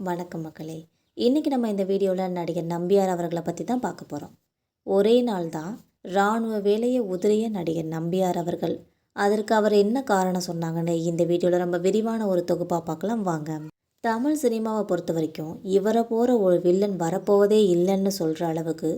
வணக்கம் மக்களே. இன்றைக்கி நம்ம இந்த வீடியோவில் நடிகர் நம்பியார் அவர்களை பற்றி தான் பார்க்க போகிறோம் ஒரே நாள் தான் இராணுவ வேலையை உதிரிய நடிகர் நம்பியார் அவர்கள். அதற்கு அவர் என்ன காரணம் சொன்னாங்கன்னு இந்த வீடியோவில் ரொம்ப விரிவான ஒரு தொகுப்பாக பார்க்கலாம் வாங்க. தமிழ் சினிமாவை பொறுத்த வரைக்கும் இவரை போகிற ஒரு வில்லன் வரப்போவதே இல்லைன்னு சொல்கிற அளவுக்கு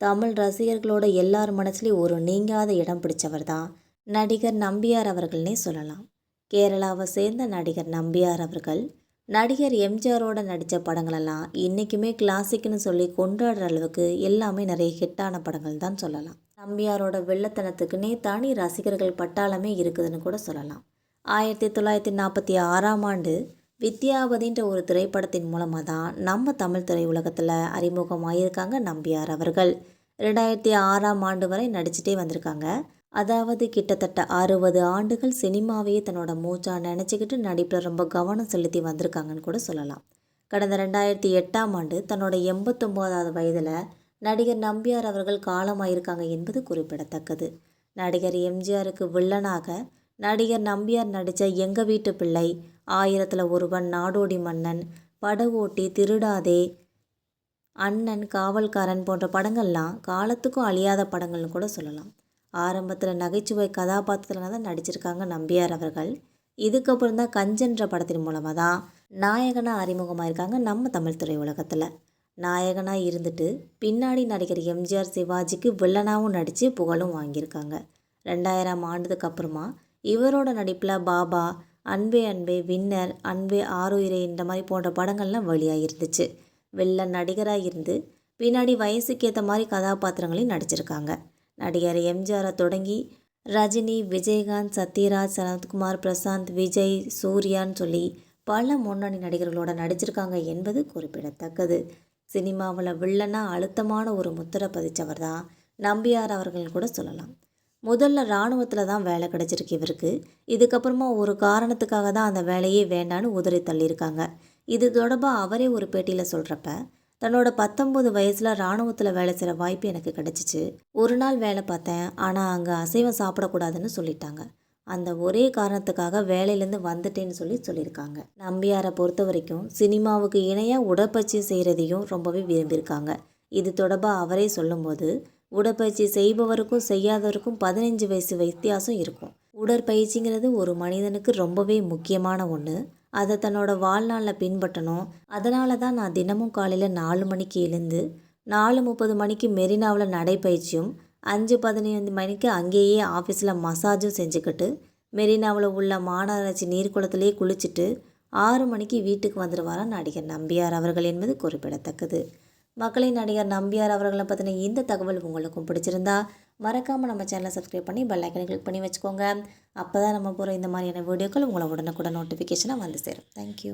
தமிழ் ரசிகர்களோட எல்லார் மனசுலேயும் ஒரு நீங்காத இடம் பிடிச்சவர் தான் நடிகர் நம்பியார் அவர்கள்னே சொல்லலாம். கேரளாவை சேர்ந்த நடிகர் நம்பியார் அவர்கள் நடிகர் எம்ஜிஆரோட நடித்த படங்களெல்லாம் இன்றைக்குமே கிளாசிக்னு சொல்லி கொண்டாடுற அளவுக்கு எல்லாமே நிறைய ஹிட்டான படங்கள் தான் சொல்லலாம். தம்பியாரோட வெள்ளத்தனத்துக்குன்னே தனி ரசிகர்கள் பட்டாளமே இருக்குதுன்னு கூட சொல்லலாம். ஆயிரத்தி தொள்ளாயிரத்தி நாற்பத்தி ஆறாம் ஆண்டு வித்யாவதின்ற ஒரு திரைப்படத்தின் மூலமாக தான் நம்ம தமிழ் திரையுலகத்தில் அறிமுகமாயிருக்காங்க நம்பியார் அவர்கள். ரெண்டாயிரத்தி ஆறாம் ஆண்டு வரை நடிச்சிட்டே வந்திருக்காங்க. அதாவது கிட்டத்தட்ட அறுபது ஆண்டுகள் சினிமாவையே தன்னோட மூச்சாக நினச்சிக்கிட்டு நடிப்பில் ரொம்ப கவனம் செலுத்தி வந்திருக்காங்கன்னு கூட சொல்லலாம். கடந்த ரெண்டாயிரத்தி எட்டாம் ஆண்டு தன்னோட எண்பத்தொம்போதாவது வயதில் நடிகர் நம்பியார் அவர்கள் காலமாயிருக்காங்க என்பது குறிப்பிடத்தக்கது. நடிகர் எம்ஜிஆருக்கு வில்லனாக நடிகர் நம்பியார் நடித்த எங்கள் வீட்டு பிள்ளை ஆயிரத்தில் ஒருவன் நாடோடி மன்னன் படகோட்டி திருடாதே அண்ணன் காவல்காரன் போன்ற படங்கள்லாம் காலத்துக்கும் அழியாத படங்கள்னு கூட சொல்லலாம். ஆரம்பத்தில் நகைச்சுவை கதாபாத்திரத்தில் தான் நடிச்சிருக்காங்க நம்பியார் அவர்கள். இதுக்கப்புறம் தான் கஞ்சன்ற படத்தின் மூலமாக தான் நாயகனாக அறிமுகமாக இருக்காங்க நம்ம தமிழ் துறை உலகத்தில் நாயகனாக இருந்துட்டு பின்னாடி நடிகர் எம்ஜிஆர் சிவாஜிக்கு வில்லனாகவும் நடித்து புகழும் வாங்கியிருக்காங்க. ரெண்டாயிரம் ஆண்டுக்கு அப்புறமா இவரோட நடிப்பில் பாபா அன்பே அன்பே வின்னர் அன்பே ஆறுயிரே இந்த மாதிரி போன்ற படங்கள்லாம் வெளியாக இருந்துச்சு. வில்லன் நடிகராக இருந்து பின்னாடி வயசுக்கேற்ற மாதிரி கதாபாத்திரங்களையும் நடிச்சிருக்காங்க. நடிகர் எம்ஜிஆரை தொடங்கி ரஜினி விஜயகாந்த் சத்யராஜ் சனத்குமார் பிரசாந்த் விஜய் சூர்யான்னு சொல்லி பல முன்னணி நடிகர்களோட நடிச்சிருக்காங்க என்பது குறிப்பிடத்தக்கது. சினிமாவில் வில்லனா அழுத்தமான ஒரு முத்திரை பதிச்சவர் தான் நம்பியார் அவர்கள் கூட சொல்லலாம். முதல்ல இராணுவத்தில் தான் வேலை கிடச்சிருக்கு இவருக்கு. இதுக்கப்புறமா ஒரு காரணத்துக்காக தான் அந்த வேலையே வேண்டான்னு உதறி தள்ளியிருக்காங்க. இது தொடர்பாக அவரே ஒரு பேட்டியில் சொல்கிறப்ப தன்னோட பத்தொம்போது வயசில் இராணுவத்தில் வேலை செய்கிற வாய்ப்பு எனக்கு கிடச்சிச்சு. ஒரு நாள் வேலை பார்த்தேன். ஆனால் அங்கே அசைவம் சாப்பிடக்கூடாதுன்னு சொல்லிட்டாங்க. அந்த ஒரே காரணத்துக்காக வேலையிலேருந்து வந்துட்டேன்னு சொல்லி சொல்லியிருக்காங்க. நம்பியாரை பொறுத்த வரைக்கும் சினிமாவுக்கு இணையாக உடற்பயிற்சி செய்கிறதையும் ரொம்பவே விரும்பியிருக்காங்க. இது தொடர்பாக அவரே சொல்லும்போது உடற்பயிற்சி செய்பவருக்கும் செய்யாதவருக்கும் பதினஞ்சு வயசு வித்தியாசம் இருக்கும். உடற்பயிற்சிங்கிறது ஒரு மனிதனுக்கு ரொம்பவே முக்கியமான ஒன்று அதை தன்னோட வாழ்நாளில் பின்பற்றணும். அதனால தான் நான் தினமும் காலையில் நாலு மணிக்கு எழுந்து நாலு முப்பது மணிக்கு மெரினாவில் நடைப்பயிற்சியும் அஞ்சு பதினைந்து மணிக்கு அங்கேயே ஆஃபீஸில் மசாஜும் செஞ்சுக்கிட்டு மெரினாவில் உள்ள மாநகராட்சி நீர்க்குளத்திலே குளிச்சுட்டு ஆறு மணிக்கு வீட்டுக்கு வந்துடுவாராம் நடிகர் நம்பியார் அவர்கள் என்பது குறிப்பிடத்தக்கது. மக்களின் நடிகர் நம்பியார் அவர்களை பற்றின இந்த தகவல் உங்களுக்கும் பிடிச்சிருந்தா மறக்காமல் நம்ம சேனலை சப்ஸ்கிரைப் பண்ணி பெல் ஐக்கனை கிளிக் பண்ணி வச்சுக்கோங்க. அப்போ தான் நம்ம போகிற இந்த மாதிரியான வீடியோக்கள் உங்களை உடனுக்குடன் நோட்டிஃபிகேஷனாக வந்து சேரும். தேங்க்யூ